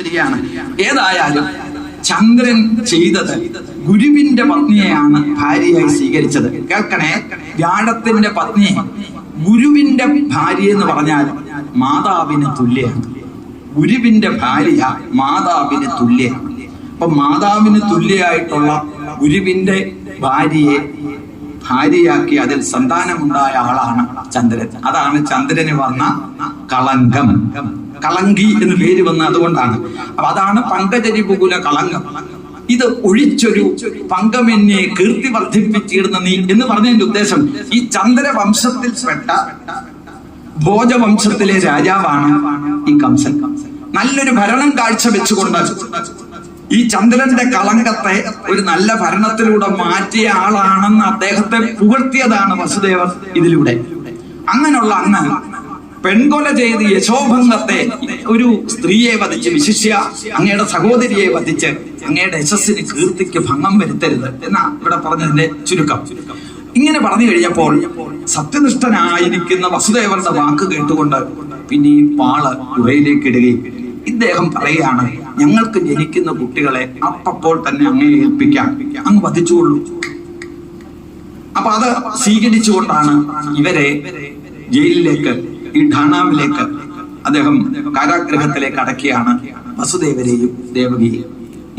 വരികയാണ്. ഏതായാലും ചന്ദ്രൻ ചെയ്തത് ഗുരുവിന്റെ പത്നിയെയാണ് ഭാര്യയായി സ്വീകരിച്ചത്. കേൾക്കണേ? വ്യാഴത്തിന്റെ പത്നി ഗുരുവിന്റെ ഭാര്യ എന്ന് പറഞ്ഞാൽ മാതാവിന് തുല്യാണ്. ഗുരുവിന്റെ ഭാര്യ മാതാവിന് തുല്യാണ്. അപ്പൊ മാതാവിന് തുല്യായിട്ടുള്ള ഗുരുവിന്റെ ഭാര്യയെ ഭാര്യയാക്കി അതിൽ സന്താനമുണ്ടായ ആളാണ് ചന്ദ്രൻ. അതാണ് ചന്ദ്രന് വന്ന കളങ്കം. കളങ്കി എന്ന് പേര് വന്ന അതുകൊണ്ടാണ്. അപ്പൊ അതാണ് പങ്കജരിപുകുല കളങ്കം. ഇത് ഒഴിച്ചൊരു പങ്കമെന്നെ കീർത്തി വർദ്ധിപ്പിച്ചിരുന്ന നീ എന്ന് പറഞ്ഞതിന്റെ ഉദ്ദേശം ഈ ചന്ദ്രവംശത്തിൽപ്പെട്ട ഭോജവംശത്തിലെ രാജാവാണ് ഈ കംസൻ. നല്ലൊരു ഭരണം കാഴ്ചവെച്ചുകൊണ്ട് ഈ ചന്ദ്രന്റെ കളങ്കത്തെ ഒരു നല്ല ഭരണത്തിലൂടെ മാറ്റിയ ആളാണെന്ന് അദ്ദേഹത്തെ പുകഴ്ത്തിയതാണ് വസുദേവൻ ഇതിലൂടെ. അങ്ങനെയുള്ള അങ്ങ് പെൺകൊല ചെയ്ത് യശോഭംഗത്തെ ഒരു സ്ത്രീയെ വധിച്ച് വിശിഷ്യ അങ്ങയുടെ സഹോദരിയെ വധിച്ച് അങ്ങയുടെ യശസ്സിന് കീർത്തിക്ക് ഭംഗം വരുത്തരുത് എന്നാ ഇവിടെ പറഞ്ഞതിന്റെ ചുരുക്കം. ഇങ്ങനെ പറഞ്ഞു കഴിഞ്ഞപ്പോൾ സത്യനിഷ്ഠനായിരിക്കുന്ന വസുദേവരുടെ വാക്ക് കേട്ടുകൊണ്ട് പിന്നെ ഈ പാൾ ഉറയിലേക്ക് ഇടുകയും ഇദ്ദേഹം പറയുകയാണ് ഞങ്ങൾക്ക് ജനിക്കുന്ന കുട്ടികളെ അപ്പപ്പോൾ തന്നെ അങ്ങേ ഏൽപ്പിക്കാം. അങ്ങ് വധിച്ചുകൊള്ളൂ. അപ്പൊ അത് സ്വീകരിച്ചുകൊണ്ടാണ് ഇവരെ ജയിലിലേക്ക് ഈ ഠാണാവിലേക്ക് അദ്ദേഹം കാരാഗ്രഹത്തിലേക്ക് അടക്കിയാണ് വസുദേവരെയും ദേവകിയെയും.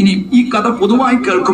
ഇനി ഈ കഥ പൊതുവായി കേൾക്കും